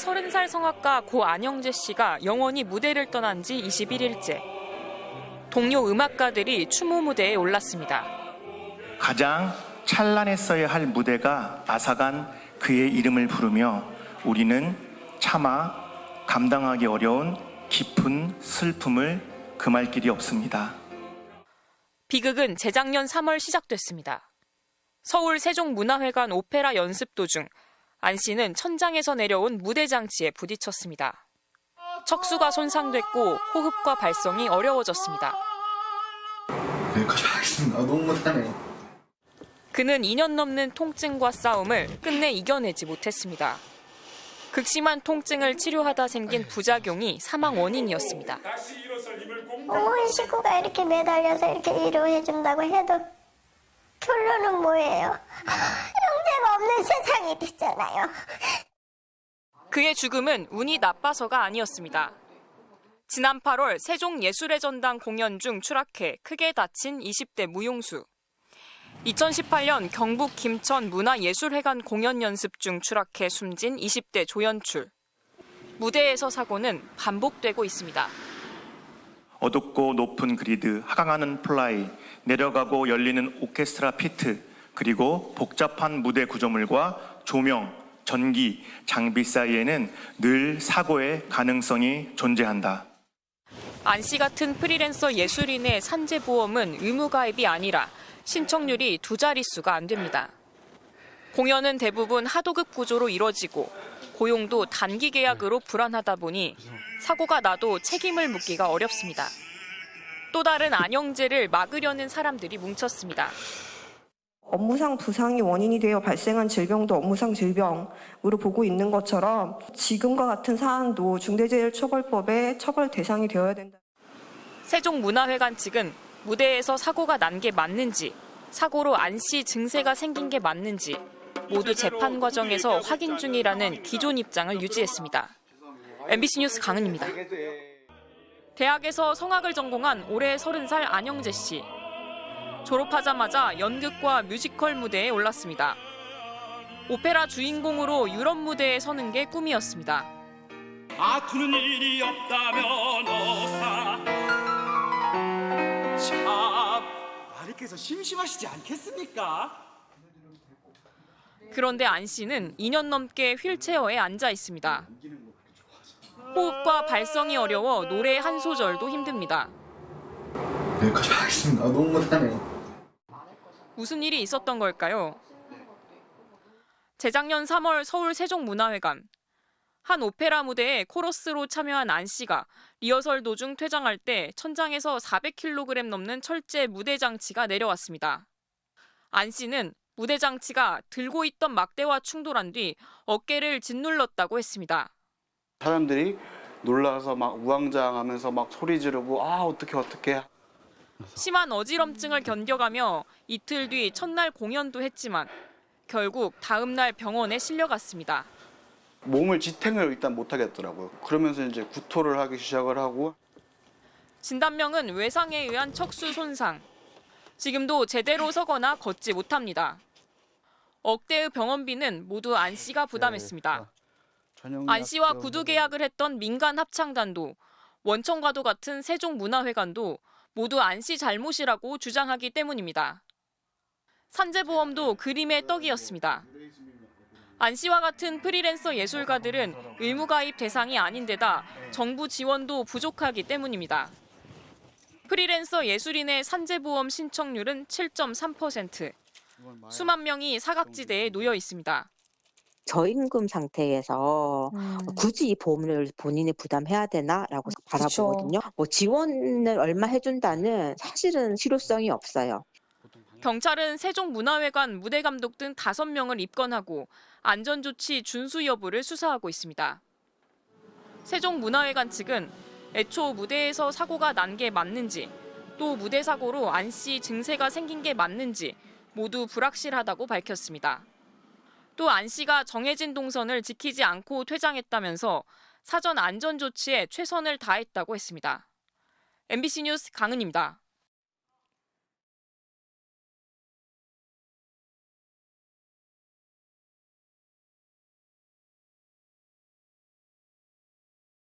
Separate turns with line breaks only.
30살 성악가 고 안영재 씨가 영원히 무대를 떠난 지 21일째. 동료 음악가들이 추모 무대에 올랐습니다.
가장 찬란했어야 할 무대가 앗아간 그의 이름을 부르며 우리는 차마 감당하기 어려운 깊은 슬픔을 금할 길이 없습니다.
비극은 재작년 3월 시작됐습니다. 서울 세종문화회관 오페라 연습 도중 안 씨는 천장에서 내려온 무대 장치에 부딪혔습니다. 척수가 손상됐고 호흡과 발성이 어려워졌습니다.
여기까지 하겠습니다. 아, 너무 못하네요.
그는 2년 넘는 통증과 싸움을 끝내 이겨내지 못했습니다. 극심한 통증을 치료하다 생긴 부작용이 사망 원인이었습니다.
어머니 식구가 이렇게 매달려서 이렇게 위로해준다고 해도 결론은 뭐예요? 없는 세상이 됐잖아요.
그의 죽음은 운이 나빠서가 아니었습니다. 지난 8월 세종예술의 전당 공연 중 추락해 크게 다친 20대 무용수. 2018년 경북 김천 문화예술회관 공연 연습 중 추락해 숨진 20대 조연출. 무대에서 사고는 반복되고 있습니다.
어둡고 높은 그리드, 하강하는 플라이, 내려가고 열리는 오케스트라 피트, 그리고 복잡한 무대 구조물과 조명, 전기, 장비 사이에는 늘 사고의 가능성이 존재한다.
안 씨 같은 프리랜서 예술인의 산재보험은 의무가입이 아니라 신청률이 두 자릿수가 안 됩니다. 공연은 대부분 하도급 구조로 이뤄지고 고용도 단기 계약으로 불안하다 보니 사고가 나도 책임을 묻기가 어렵습니다. 또 다른 안영재를 막으려는 사람들이 뭉쳤습니다.
업무상 부상이 원인이 되어 발생한 질병도 업무상 질병으로 보고 있는 것처럼 지금과 같은 사안도 중대재해처벌법의 처벌 대상이 되어야 된다.
세종문화회관 측은 무대에서 사고가 난 게 맞는지, 사고로 안씨 증세가 생긴 게 맞는지 모두 재판 과정에서 확인 중이라는 기존 입장을 유지했습니다. MBC 뉴스 강은입니다. 대학에서 성악을 전공한 올해 30살 안영재 씨. 졸업하자마자 연극과 뮤지컬 무대에 올랐습니다. 오페라 주인공으로 유럽 무대에 서는 게 꿈이었습니다.
아투는 일이 없다면 어사 참 아리께서 심심하시지 않겠습니까?
그런데 안 씨는 2년 넘게 휠체어에 앉아 있습니다. 호흡과 발성이 어려워 노래 한 소절도 힘듭니다.
여기까지 하겠습니다. 아, 너무 못하네요.
무슨 일이 있었던 걸까요? 재작년 3월 서울 세종문화회관 한 오페라 무대에 코러스로 참여한 안 씨가 리허설 도중 퇴장할 때 천장에서 400kg 넘는 철제 무대 장치가 내려왔습니다. 안 씨는 무대 장치가 들고 있던 막대와 충돌한 뒤 어깨를 짓눌렀다고 했습니다.
사람들이 놀라서 막 우왕좌왕하면서 막 소리 지르고 아 어떻게 어떻게
심한 어지럼증을 견뎌가며 이틀 뒤 첫날 공연도 했지만 결국 다음 날 병원에 실려갔습니다.
몸을 지탱을 일단 못 하겠더라고요. 그러면서 이제 구토를 하기 시작을 하고
진단명은 외상에 의한 척수 손상. 지금도 제대로 서거나 걷지 못합니다. 억대의 병원비는 모두 안 씨가 부담했습니다.
저녁
안 씨와 구두 계약을 했던 민간 합창단도 원청과도 같은 세종문화회관도 모두 안 씨 잘못이라고 주장하기 때문입니다. 산재보험도 그림의 떡이었습니다. 안 씨와 같은 프리랜서 예술가들은 의무가입 대상이 아닌데다 정부 지원도 부족하기 때문입니다. 프리랜서 예술인의 산재보험 신청률은 7.3%. 수만 명이 사각지대에 놓여 있습니다.
저임금 상태에서 굳이 이 보험을 본인이 부담해야 되나라고 바라보거든요. 뭐 지원을 얼마 해준다는 사실은 실효성이 없어요.
경찰은 세종문화회관 무대감독 등 5명을 입건하고 안전조치 준수 여부를 수사하고 있습니다. 세종문화회관 측은 애초 무대에서 사고가 난 게 맞는지 또 무대 사고로 안 씨 증세가 생긴 게 맞는지 모두 불확실하다고 밝혔습니다. 또 안 씨가 정해진 동선을 지키지 않고 퇴장했다면서 사전 안전 조치에 최선을 다했다고 했습니다. MBC 뉴스 강은입니다.